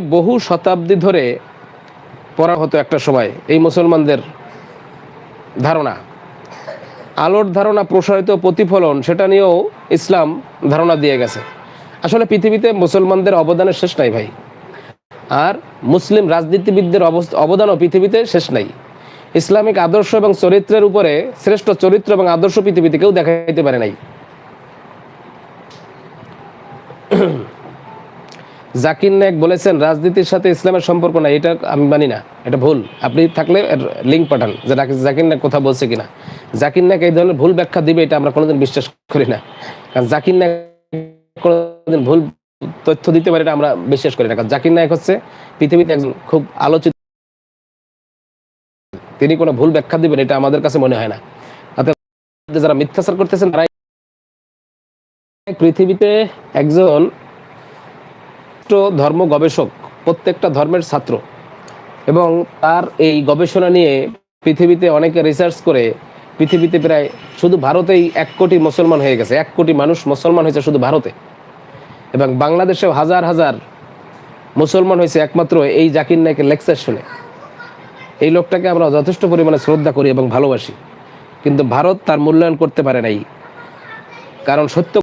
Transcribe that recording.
বহু শতাব্দী ধরে পড়া হতো একটা সময়, এই মুসলমানদের ধারণা। আলোর ধারণা প্রসারিত প্রতিফলন, সেটা নিয়েও ইসলাম ধারণা দিয়ে গেছে। আসলে পৃথিবীতে মুসলমানদের অবদানের শেষ নাই ভাই। আর মুসলিম রাজনীতিবিদদের অবদানও পৃথিবীতে শেষ নাই। ইসলামিক আদর্শ এবং চরিত্রের উপরে শ্রেষ্ঠ চরিত্র এবং আদর্শ পৃথিবীতে কেউ দেখাইতে পারে নাই। জাকির নায়ক বলেছেন, রাজনীতির সাথে ইসলামের সম্পর্ক নাই। এটা আমি মানি না, এটা ভুল। আপনি থাকলে লিঙ্ক পাঠান যে জাকির নায়ক কথা বলছে কিনা। জাকির নায়ক এই ধরনের ভুল ব্যাখ্যা দিবে, এটা আমরা কোনোদিন বিশ্বাস করি না। কারণ জাকির নায়ক কোনোদিন ভুল তথ্য দিতে পারে এটা আমরা বিশ্বাস করি না। কারণ জাকির নায়ক হচ্ছে পৃথিবীতে একজন খুব আলোচিত, তিনি কোনো ভুল ব্যাখ্যা দিবেন, এটা আমাদের কাছে মনে হয় না। যারা মিথ্যাচার করতেছেন, তারাই পৃথিবীতে একজন ধর্ম গবেষক প্রত্যেকটা ধর্মের ছাত্র। এবং তার এই গবেষণা নিয়ে পৃথিবীতে অনেকে রিসার্চ করে, পৃথিবীতে প্রায় শুধু ভারতেই এক কোটি মুসলমান হয়ে গেছে, এক কোটি মানুষ মুসলমান হয়েছে শুধু ভারতে। এবং বাংলাদেশেও হাজার হাজার মুসলমান হয়েছে একমাত্র এই জাকির নায়কের লেকচার শুনে। এই লোকটাকে আমরা যথেষ্ট পরিমাণে শ্রদ্ধা করি এবং ভালোবাসি। কিন্তু ভারত তার মূল্যায়ন করতে পারে নাই। কারণ সত্য